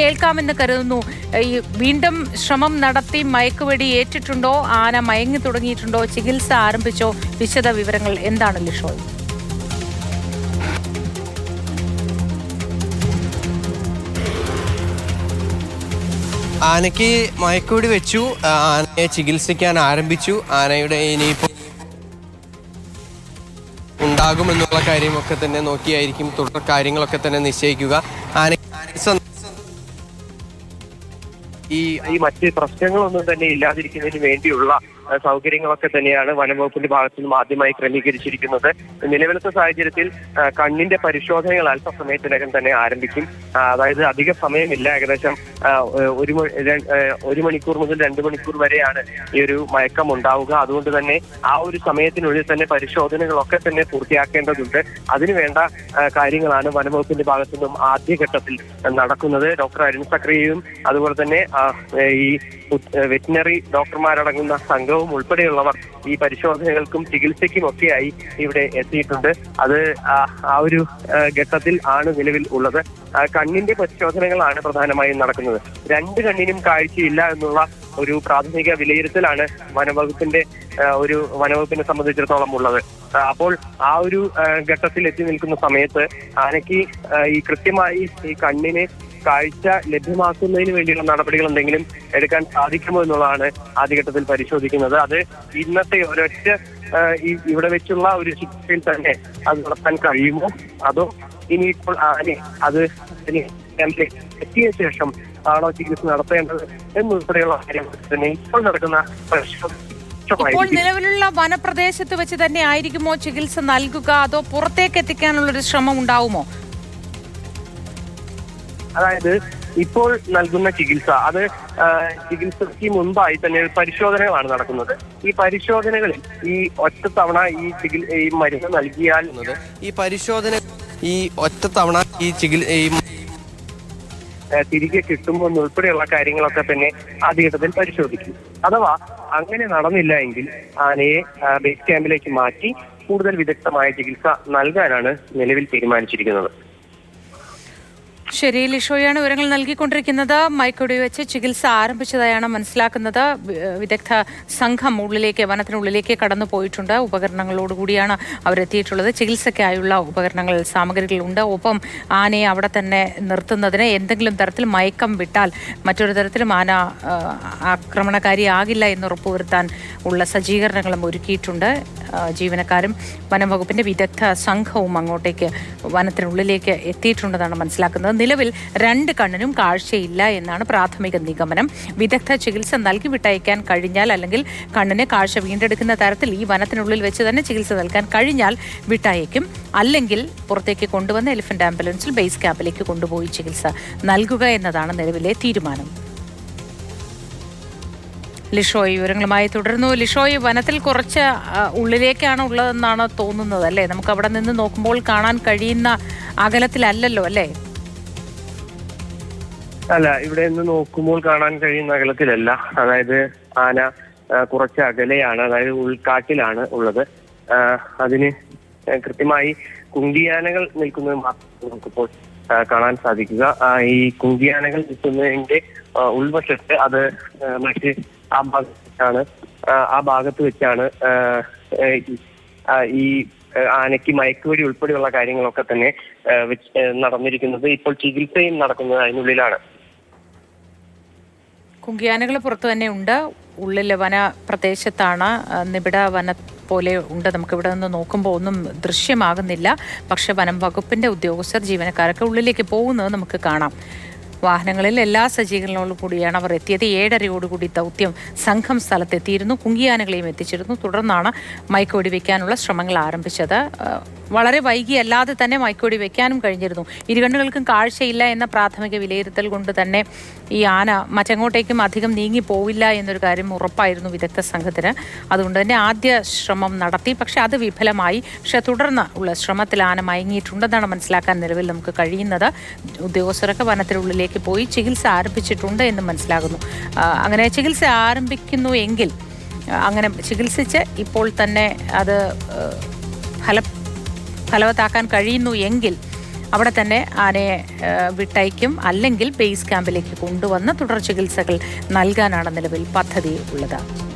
കേൾക്കാമെന്ന് കരുതുന്നു. ഈ വീണ്ടും ശ്രമം നടത്തി മയക്കുവെടി ഏറ്റിട്ടുണ്ടോ? ആന മയങ്ങി തുടങ്ങിയിട്ടുണ്ടോ? ചികിത്സ ആരംഭിച്ചോ? വിശദ വിവരങ്ങൾ എന്താണ് ലിഷോയ് ആനയ്ക്ക് മയക്കുവെടി വെച്ചു. ആനയെ ചികിത്സിക്കാൻ ആരംഭിച്ചു. ആനയുടെ ഇനിയിപ്പോൾ ഉണ്ടാകുമെന്നുള്ള കാര്യമൊക്കെ തന്നെ നോക്കിയായിരിക്കും. തുടർ കാര്യങ്ങളൊക്കെ തന്നെ നിശ്ചയിക്കുക. ആന ഈ ഈ മറ്റ് പ്രശ്നങ്ങളൊന്നും തന്നെ ഇല്ലാതിരിക്കുന്നതിന് വേണ്ടിയുള്ള സൗകര്യങ്ങളൊക്കെ തന്നെയാണ് വനംവകുപ്പിന്റെ ഭാഗത്തു നിന്നും ആദ്യമായി ക്രമീകരിച്ചിരിക്കുന്നത്. നിലവിലത്തെ സാഹചര്യത്തിൽ കണ്ണിന്റെ പരിശോധനകൾ അല്പസമയത്തിനകം തന്നെ ആരംഭിക്കും. അതായത് അധിക സമയമില്ല. ഏകദേശം ഒരു ഒരു മണിക്കൂർ മുതൽ രണ്ട് മണിക്കൂർ വരെയാണ് ഈ ഒരു മയക്കം ഉണ്ടാവുക അതുകൊണ്ട് തന്നെ ആ ഒരു സമയത്തിനുള്ളിൽ തന്നെ പരിശോധനകളൊക്കെ തന്നെ പൂർത്തിയാക്കേണ്ടതുണ്ട്. അതിനുവേണ്ട കാര്യങ്ങളാണ് വനംവകുപ്പിന്റെ ഭാഗത്തു നിന്നും ആദ്യഘട്ടത്തിൽ നടക്കുന്നത്. ഡോക്ടർ അരുൺ സക്രിയയും അതുപോലെ തന്നെ ഈ വെറ്റിനറി ഡോക്ടർമാരടങ്ങുന്ന സംഘവും ഉൾപ്പെടെയുള്ളവർ ഈ പരിശോധനകൾക്കും ചികിത്സയ്ക്കും ഒക്കെയായി ഇവിടെ എത്തിയിട്ടുണ്ട്. അത് ആ ഒരു ഘട്ടത്തിൽ ആണ് നിലവിൽ ഉള്ളത്. കണ്ണിന്റെ പരിശോധനകളാണ് പ്രധാനമായും നടക്കുന്നത്. രണ്ട് കണ്ണിനും കാഴ്ചയില്ല എന്നുള്ള ഒരു പ്രാഥമിക വിലയിരുത്തലാണ് വനവകുപ്പിന്റെ ഒരു വനവകുപ്പിനെ സംബന്ധിച്ചിടത്തോളം ഉള്ളത്. അപ്പോൾ ആ ഒരു ഘട്ടത്തിൽ എത്തി നിൽക്കുന്ന സമയത്ത് ആനയ്ക്ക് ഈ കൃത്യമായി ഈ കണ്ണിന് കാഴ്ച ലഭ്യമാക്കുന്നതിന് വേണ്ടിയുള്ള നടപടികൾ എന്തെങ്കിലും എടുക്കാൻ സാധിക്കുമോ എന്നുള്ളതാണ് ആദ്യഘട്ടത്തിൽ പരിശോധിക്കുന്നത്. അത് ഇന്നത്തെ ഒരൊറ്റ ഇവിടെ വെച്ചുള്ള ഒരു ശിക്ഷയിൽ തന്നെ അത് നടത്താൻ കഴിയുമോ? അതോ ഇനിയിപ്പോൾ ആനെ അത് എത്തിയ ശേഷം ആണോ ചികിത്സ നടത്തേണ്ടത് എന്നുൾപ്പെടെയുള്ള കാര്യങ്ങൾ തന്നെ ഇപ്പോൾ നടക്കുന്ന പരിശോധന ഇപ്പോൾ നിലവിലുള്ള വനപ്രദേശത്ത് വെച്ച് തന്നെ ആയിരിക്കുമോ ചികിത്സ നൽകുക? അതോ പുറത്തേക്ക് എത്തിക്കാനുള്ള ഒരു ശ്രമം ഉണ്ടാവുമോ? അതായത് ഇപ്പോൾ നൽകുന്ന ചികിത്സ അത് ചികിത്സയ്ക്ക് മുൻപായി തന്നെ പരിശോധനകളാണ് നടക്കുന്നത്. ഈ പരിശോധനകളിൽ ഈ ഒറ്റ തവണ ഈ ചികിൽ ഈ മരുന്ന് നൽകിയാൽ ഈ പരിശോധന ഈ ഒറ്റത്തവണ ഈ ചികിത്സ ഈ ചികി തിരികെ കിട്ടുമോ എന്നുൾപ്പെടെയുള്ള കാര്യങ്ങളൊക്കെ തന്നെ അധികത്തിൽ പരിശോധിക്കും. അഥവാ അങ്ങനെ നടന്നില്ല എങ്കിൽ ആനയെ ബേസ് ക്യാമ്പിലേക്ക് മാറ്റി കൂടുതൽ വിദഗ്ധമായ ചികിത്സ നൽകാനാണ് നിലവിൽ തീരുമാനിച്ചിരിക്കുന്നത്. ശരി ലിഷോയാണ് വിവരങ്ങൾ നൽകിക്കൊണ്ടിരിക്കുന്നത്. മൈക്കോടി വെച്ച് ചികിത്സ ആരംഭിച്ചതായാണ് മനസ്സിലാക്കുന്നത്. വിദഗ്ധ സംഘം ഉള്ളിലേക്ക് വനത്തിനുള്ളിലേക്ക് കടന്നു പോയിട്ടുണ്ട്. ഉപകരണങ്ങളോടുകൂടിയാണ് അവരെത്തിയിട്ടുള്ളത്. ചികിത്സയ്ക്കായുള്ള ഉപകരണങ്ങൾ സാമഗ്രികളുണ്ട്. ഒപ്പം ആനയെ അവിടെ തന്നെ നിർത്തുന്നതിന് എന്തെങ്കിലും തരത്തിൽ മയക്കം വിട്ടാൽ മറ്റൊരു തരത്തിലും ആന ആക്രമണകാരി ആക്രമണകാരിയാകില്ല എന്ന് ഉറപ്പുവരുത്താൻ ഉള്ള സജ്ജീകരണങ്ങളും ഒരുക്കിയിട്ടുണ്ട്. ജീവനക്കാരും വനം വകുപ്പിന്റെ വിദഗ്ധ സംഘവും അങ്ങോട്ടേക്ക് വനത്തിനുള്ളിലേക്ക് എത്തിയിട്ടുണ്ടെന്നാണ് മനസ്സിലാക്കുന്നത്. നിലവിൽ രണ്ട് കണ്ണിനും കാഴ്ചയില്ല എന്നാണ് പ്രാഥമിക നിഗമനം. വിദഗ്ധ ചികിത്സ നൽകി വിട്ടയക്കാൻ കഴിഞ്ഞാൽ അല്ലെങ്കിൽ കണ്ണിന് കാഴ്ച വീണ്ടെടുക്കുന്ന തരത്തിൽ ഈ വനത്തിനുള്ളിൽ വെച്ച് തന്നെ ചികിത്സ നൽകാൻ കഴിഞ്ഞാൽ വിട്ടയക്കും. അല്ലെങ്കിൽ പുറത്തേക്ക് കൊണ്ടുവന്ന് എലിഫന്റ് ആംബുലൻസിൽ ബേസ് ക്യാമ്പിലേക്ക് കൊണ്ടുപോയി ചികിത്സ നൽകുക എന്നതാണ് നിലവിലെ തീരുമാനം. ലിഷോയ് വിവരങ്ങളുമായി തുടർന്നു ലിഷോയ് വനത്തിൽ കുറച്ച് ഉള്ളിലേക്കാണ് ഉള്ളതെന്നാണ് തോന്നുന്നത് അല്ലേ? നമുക്ക് അവിടെ നിന്ന് നോക്കുമ്പോൾ കാണാൻ കഴിയുന്ന അകലത്തിലല്ലല്ലോ അല്ലേ? അല്ല ഇവിടെ നിന്ന് നോക്കുമ്പോൾ കാണാൻ കഴിയുന്ന അകലത്തിലല്ല. അതായത് ആന കുറച്ച് അകലെയാണ് അതായത് ഉൾക്കാട്ടിലാണ് ഉള്ളത്. അതിന് കൃത്യമായി കുങ്കിയാനകൾ നിൽക്കുന്നത് മാത്രം നമുക്കിപ്പോൾ കാണാൻ സാധിക്കുക. ഈ കുങ്കിയാനകൾ നിൽക്കുന്നതിന്റെ ഉൾവശത്ത് അത് മറ്റ് ആ ഭാഗത്താണ് ആ, ഭാഗത്ത് വെച്ചാണ് ഈ, ആനയ്ക്ക് മയക്കുവെടി ഉൾപ്പെടെയുള്ള കാര്യങ്ങളൊക്കെ തന്നെ നടന്നിരിക്കുന്നത്. ഇപ്പോൾ ചികിത്സയും നടക്കുന്നത് അതിനുള്ളിലാണ്. കുങ്കിയാനകൾ പുറത്ത് തന്നെ ഉണ്ട്. ഉള്ളിലെ വന പ്രദേശത്താണ് നിബിഡ വന പോലെ ഉണ്ട്. നമുക്ക് ഇവിടെ നിന്ന് നോക്കുമ്പോൾ ഒന്നും ദൃശ്യമാകുന്നില്ല. പക്ഷേ വനം വകുപ്പിന്റെ ഉദ്യോഗസ്ഥർ ജീവനക്കാരൊക്കെ ഉള്ളിലേക്ക് പോകുന്നത് നമുക്ക് കാണാം. വാഹനങ്ങളിൽ എല്ലാ സജ്ജീകരണങ്ങളോടും കൂടിയാണ് അവർ എത്തിയത്. ഏഴരയോടുകൂടി ദൗത്യം സംഘം സ്ഥലത്തെത്തിയിരുന്നു. കുങ്കിയാനകളെയും എത്തിച്ചിരുന്നു. തുടർന്നാണ് മയക്കുവെടി വയ്ക്കാനുള്ള ശ്രമങ്ങൾ ആരംഭിച്ചത്. വളരെ വൈകി അല്ലാതെ തന്നെ മൈക്കോടി വെക്കാനും കഴിഞ്ഞിരുന്നു. ഇരുകണ്ണുകൾക്കും കാഴ്ചയില്ല എന്ന പ്രാഥമിക വിലയിരുത്തൽ കൊണ്ട് തന്നെ ഈ ആന മറ്റെങ്ങോട്ടേക്കും അധികം നീങ്ങി പോവില്ല എന്നൊരു കാര്യം ഉറപ്പായിരുന്നു വിദഗ്ധ സംഘത്തിന്. അതുകൊണ്ട് തന്നെ ആദ്യ ശ്രമം നടത്തി. പക്ഷെ അത് വിഫലമായി. പക്ഷെ തുടർന്ന് ഉള്ള ശ്രമത്തിൽ ആന മയങ്ങിയിട്ടുണ്ടെന്നാണ് മനസ്സിലാക്കാൻ നിലവിൽ നമുക്ക് കഴിയുന്നത്. ഉദ്യോഗസ്ഥരൊക്കെ വനത്തിനുള്ളിലേക്ക് പോയി ചികിത്സ ആരംഭിച്ചിട്ടുണ്ട് എന്ന് മനസ്സിലാകുന്നു. അങ്ങനെ ചികിത്സ ആരംഭിക്കുന്നു എങ്കിൽ അങ്ങനെ ചികിത്സിച്ച് ഇപ്പോൾ തന്നെ അത് ഫല ഫലവത്താക്കാൻ കഴിയുന്നു എങ്കിൽ അവിടെ തന്നെ ആനയെ വിട്ടയക്കും. അല്ലെങ്കിൽ ബേസ് ക്യാമ്പിലേക്ക് കൊണ്ടുവന്ന് തുടർ ചികിത്സകൾ നൽകാനാണ് നിലവിൽ പദ്ധതി ഉള്ളത്